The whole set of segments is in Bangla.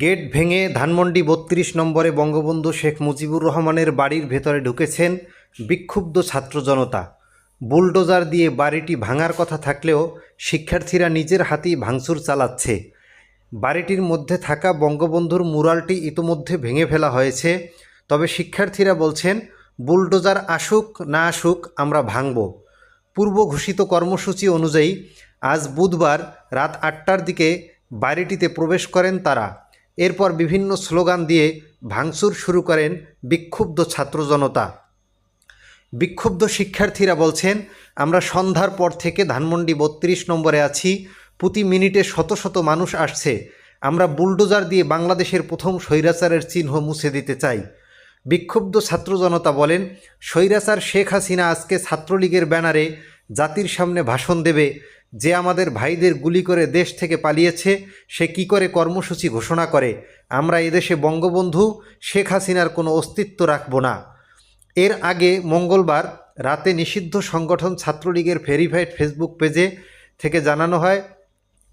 গেট ভেঙে ধানমন্ডি বত্রিশ নম্বরে বঙ্গবন্ধু শেখ মুজিবুর রহমানের বাড়ির ভেতরে ঢুকেছেন বিক্ষুব্ধ ছাত্র জনতা। বুলডোজার দিয়ে বাড়িটি ভাঙার কথা থাকলেও শিক্ষার্থীরা নিজের হাতেই ভাঙচুর চালাচ্ছে। বাড়িটির মধ্যে থাকা বঙ্গবন্ধুর মুরালটি ইতোমধ্যে ভেঙে ফেলা হয়েছে। তবে শিক্ষার্থীরা বলছেন, বুলডোজার আসুক না আসুক, আমরা ভাঙব। পূর্ব ঘোষিত কর্মসূচি অনুযায়ী আজ বুধবার রাত আটটার দিকে বাড়িটিতে প্রবেশ করেন তারা। এরপর বিভিন্ন স্লোগান দিয়ে ভাঙচুর শুরু করেন বিক্ষুব্ধ ছাত্র জনতা। বিক্ষুব্ধ শিক্ষার্থীরা বলছেন, আমরা সন্ধ্যার পর থেকে ধানমন্ডি বত্রিশ নম্বরে আছি। প্রতি মিনিটে শত শত মানুষ আসছে। আমরা বুলডোজার দিয়ে বাংলাদেশের প্রথম স্বৈরাচারের চিহ্ন মুছে দিতে চাই। বিক্ষুব্ধ ছাত্র জনতা বলেন, স্বৈরাচার শেখ হাসিনা আজকে ছাত্রলীগের ব্যানারে জাতির সামনে ভাষণ দেবে। যে আমাদের ভাইদের গুলি করে দেশ থেকে পালিয়েছে, সে কি করে কর্মসূচি ঘোষণা করে? আমরা এদেশে বঙ্গবন্ধু শেখ হাসিনার কোনো অস্তিত্ব রাখব না। এর আগে মঙ্গলবার রাতে নিষিদ্ধ সংগঠন ছাত্রলীগের ভেরিফাইড ফেসবুক পেজে থেকে জানানো হয়,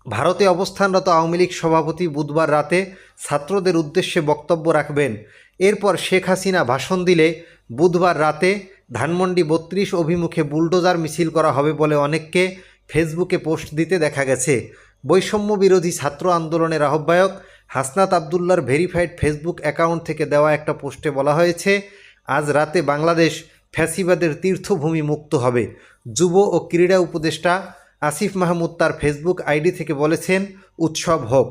ভারতে অবস্থানরত আওয়ামী লীগ সভাপতি বুধবার রাতে ছাত্রদের উদ্দেশ্যে বক্তব্য রাখবেন। এরপর শেখ হাসিনা ভাষণ দিলে বুধবার রাতে ধানমন্ডি বত্রিশ অভিমুখে বুলডোজার মিছিল করা হবে বলে অনেককে ফেসবুকে পোস্ট দিতে দেখা গেছে, বৈষম্য বিরোধী ছাত্র আন্দোলনের আহ্বায়ক হাসনাত আবদুল্লার ভেরিফাইড ফেসবুক অ্যাকাউন্ট থেকে দেওয়া একটা পোস্টে বলা হয়েছে, আজ রাতে বাংলাদেশ ফ্যাসিবাদের তীর্থভূমি মুক্ত হবে। যুব ও ক্রীড়া উপদেষ্টা আসিফ মাহমুদ তার ফেসবুক আইডি থেকে বলেছেন, উৎসব হোক।